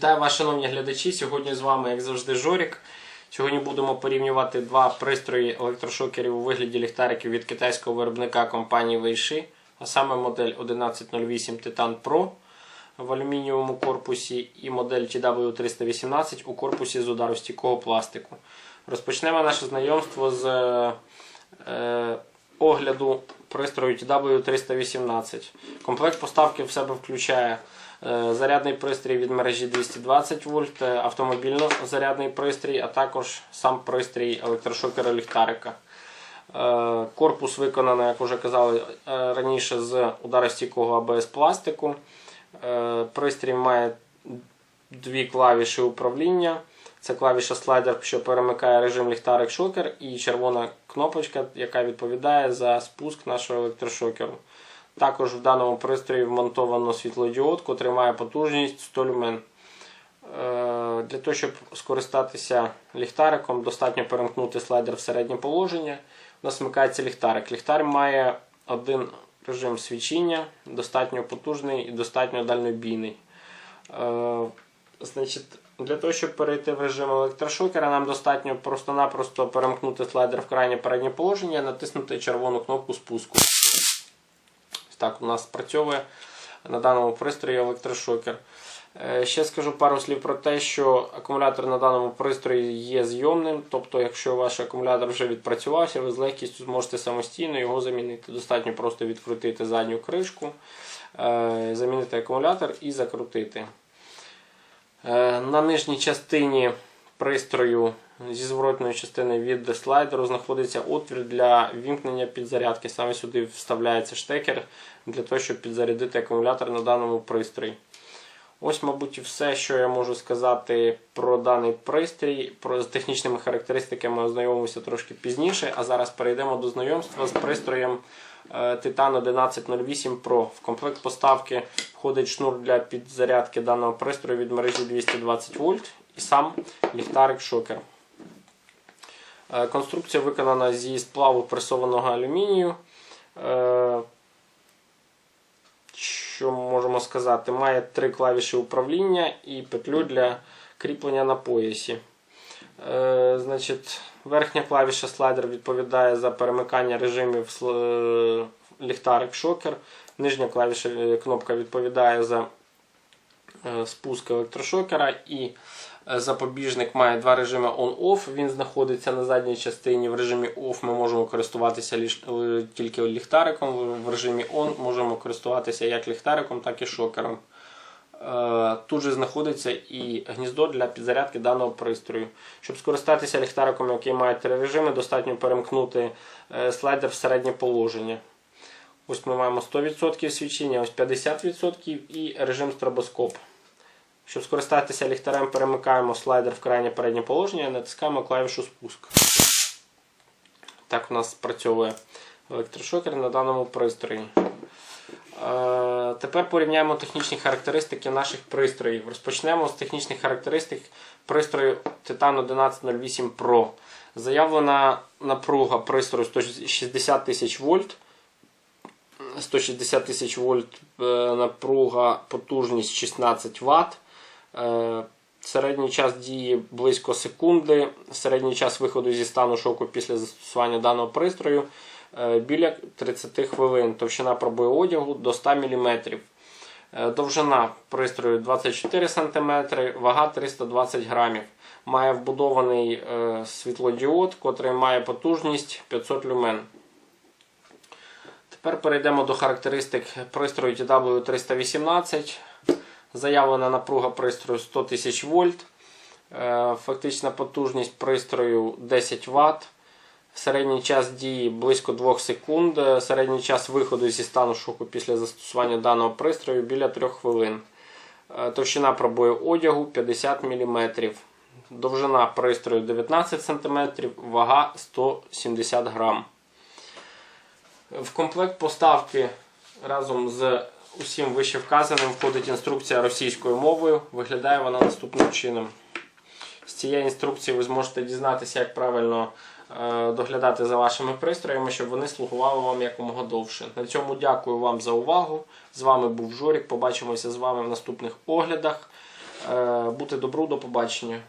вас, шановні глядачі. Сьогодні з вами, як завжди, Жорік. Сьогодні будемо порівнювати два пристрої електрошокерів у вигляді ліхтариків від китайського виробника компанії Weishi, а саме модель 1108 Titan Pro в алюмінієвому корпусі і модель TW318 у корпусі з ударостійкого пластику. Розпочнемо наше знайомство з е, огляду пристрою TW318. Комплект поставки в себе включає е, зарядний пристрій від мережі 220 вольт, е, автомобільно-зарядний пристрій, а також сам пристрій електрошокера ліхтарика. Е, Корпус виконаний, як вже казали е, раніше, з ударостійкого АБС пластику. Е, Пристрій має дві клавіші управління. Це клавіша слайдер, що перемикає режим ліхтарик шокер, і червона кнопочка, яка відповідає за спуск нашого електрошокеру. Також в даному пристрої вмонтовано світлодіод, котрий має потужність 100 люмен. Е, Для того, щоб скористатися ліхтариком, достатньо перемкнути слайдер в середнє положення. У нас вмикається ліхтарик. Ліхтар має один режим свічіння, достатньо потужний і достатньо дальнобійний. Е, Значить, для того, щоб перейти в режим електрошокера, нам достатньо просто-напросто перемкнути слайдер в крайнє переднє положення і натиснути червону кнопку спуску. Так у нас спрацьовує на даному пристрої електрошокер. Е, Ще скажу пару слів про те, що акумулятор на даному пристрої є зйомним, тобто, якщо ваш акумулятор вже відпрацювався, ви з легкістю зможете самостійно його замінити. Достатньо просто відкрутити задню кришку, е, замінити акумулятор і закрутити. Е, На нижній частині пристрою зі зворотної частини від слайдеру знаходиться отвір для вімкнення підзарядки. Саме сюди вставляється штекер для того, щоб підзарядити акумулятор на даному пристрої. Ось, мабуть, все, що я можу сказати про даний пристрій. Про з технічними характеристиками ознайомимося трошки пізніше. А зараз перейдемо до знайомства з пристроєм е, Titan 1108 Pro. В комплект поставки входить шнур для підзарядки даного пристрою від мережі 220 вольт і сам ліхтарик шокер. Е, Конструкція виконана зі сплаву пресованого алюмінію. Е, Що можемо сказати? Має три клавіші управління і петлю для кріплення на поясі. Е, Значить, верхня клавіша слайдер відповідає за перемикання режимів сл- ліхтарик шокер. Нижня клавіша е, кнопка відповідає за е, спуск електрошокера і е, запобіжник має два режими on-off. Він знаходиться на задній частині. В режимі off ми можемо користуватися е, тільки ліхтариком. В режимі on можемо користуватися як ліхтариком, так і шокером. Е, Тут же знаходиться і гніздо для підзарядки даного пристрою. Щоб скористатися ліхтариком, який має три режими, достатньо перемкнути е, слайдер в середнє положення. Ось ми маємо 100% свічення, ось 50% і режим стробоскоп. Щоб скористатися ліхтарем, перемикаємо слайдер в крайнє переднє положення і натискаємо клавішу спуск. Так у нас спрацьовує електрошокер на даному пристрої. Е, Тепер порівняємо технічні характеристики наших пристроїв. Розпочнемо з технічних характеристик пристрою Titan 1108 Pro. Заявлена напруга пристрою 160 тисяч вольт. 160 тисяч вольт е, напруга, потужність 16 Вт. Е, Середній час дії близько секунди. Середній час виходу зі стану шоку після застосування даного пристрою е, біля 30 хвилин. Товщина пробою одягу до 100 мм. Довжина пристрою 24 см, вага 320 грамів. Має вбудований світлодіод, котрий має потужність 500 люмен. Тепер перейдемо до характеристик пристрою TW318. Заявлена напруга пристрою 100 тисяч вольт. Е, Фактична потужність пристрою 10 Вт. Середній час дії близько 2 секунд. Е, Середній час виходу зі стану шоку після застосування даного пристрою біля 3 хвилин. Е, Товщина пробою одягу 50 мм. Довжина пристрою 19 см, вага 170 грам. В комплект поставки разом з усім вище вказаним входить інструкція російською мовою. Виглядає вона наступним чином. З цієї інструкції ви зможете дізнатися, як правильно е, доглядати за вашими пристроями, щоб вони слугували вам якомога довше. На цьому дякую вам за увагу. З вами був Жорік. Побачимося з вами в наступних оглядах. Е, Бути добру, до побачення.